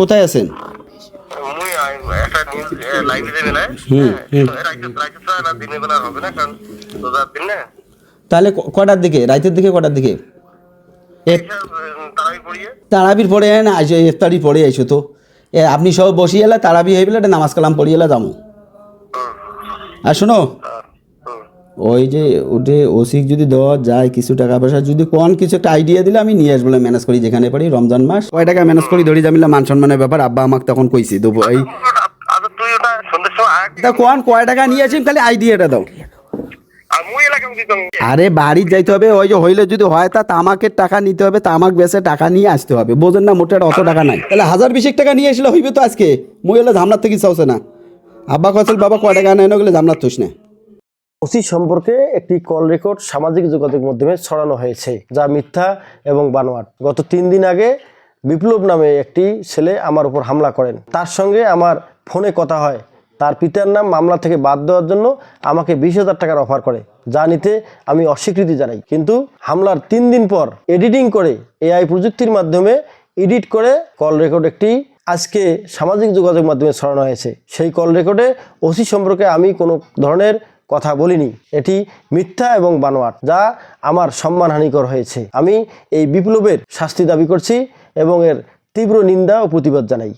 কোথায় আছেন? তাহলে কটার দিকে? রাতের দিকে কটার দিকে? তারাবির পরে না আইসো ইফতারি পরে আইসো তো। আপনি সব বসিয়ে এলে তারাবি হয়ে গেলে নামাজ কালাম পড়িয়ে এলে যাব। আর শোনো। ওই যে ওটে ওসিক যদি দেওয়া যায় কিছু টাকা পয়সা, যদি কোন কিছু একটা আইডিয়া দিলে আমি নিয়ে আসব ম্যানেজ করি যেখানে পারি, রমজান মাস। কয় টাকা ম্যানেজ করি, ধরি জামিলা মান সম্মানের ব্যাপার, আব্বা আমাকে তখন কইছি, দেবো এই। কোন কয় টাকা নিয়ে আসিম, খালি আইডিয়াটা দাও। আর বাড়ি যাইতে হবে, ওই যে হইলে যদি হয়, তা তামাকের টাকা নিতে হবে, তামাক বেচে টাকা নিয়ে আসতে হবে। বোঝেন না মোটের অত টাকা নাই। তাহলে হাজার বিশেক টাকা নিয়ে আসলে হইবে তো আজকে। মুই হলে ঝামলার থেকে চাওছে না। আব্বা কসল বাবা কয় টাকা নেয়, না গেলে ঝামলার থুস না। ওসি সম্পর্কে একটি কল রেকর্ড সামাজিক যোগাযোগ মাধ্যমে ছড়ানো হয়েছে, যা মিথ্যা এবং বানোয়াট। গত তিন দিন আগে বিপ্লব নামে একটি ছেলে আমার উপর হামলা করেন। তার সঙ্গে আমার ফোনে কথা হয়। তার পিতার নাম মামলা থেকে বাদ দেওয়ার জন্য আমাকে বিশ হাজার টাকার অফার করে, যা নিতে আমি অস্বীকৃতি জানাই। কিন্তু হামলার তিন দিন পর এডিটিং করে এআই প্রযুক্তির মাধ্যমে এডিট করে কল রেকর্ড একটি আজকে সামাজিক যোগাযোগ মাধ্যমে ছড়ানো হয়েছে। সেই কল রেকর্ডে ওসি সম্পর্কে আমি কোনো ধরনের কথা বলিনি। এটি মিথ্যা এবং বানোয়াট, যা আমার সম্মানহানিকর হয়েছে। আমি এই বিপ্লবের শাস্তি দাবি করছি এবং এর তীব্র নিন্দা ও প্রতিবাদ জানাই।